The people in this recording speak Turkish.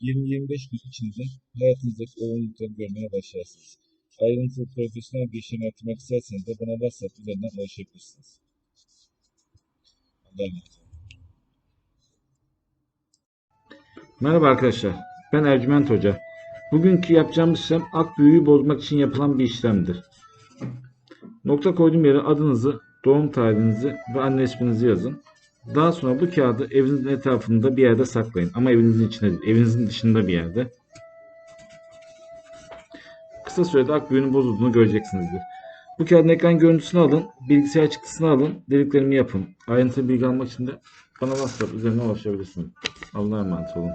20-25 gün içinde hayatınızdaki olumlulukları görmeye başlarsınız. Ayrıntılı profesyonel bir işlem yaptırmak isterseniz de bana WhatsApp üzerinden ulaşabilirsiniz. Merhaba arkadaşlar. Ben Ercüment Hoca. Bugünkü yapacağımız işlem ak büyüğü bozmak için yapılan bir işlemdir. Nokta koyduğum yere adınızı, doğum tarihinizi ve anne isminizi yazın. Daha sonra bu kağıdı evinizin etrafında bir yerde saklayın. Ama evinizin içinde değil, evinizin dışında bir yerde. Kısa sürede ak büyüğünün bozulduğunu göreceksinizdir. Bu kağıdın ekran görüntüsünü alın, bilgisayar çıktısını alın, dediklerimi yapın. Ayrıntılı bilgi almak için de bana WhatsApp üzerinden ulaşabilirsiniz. Allah'a emanet olun.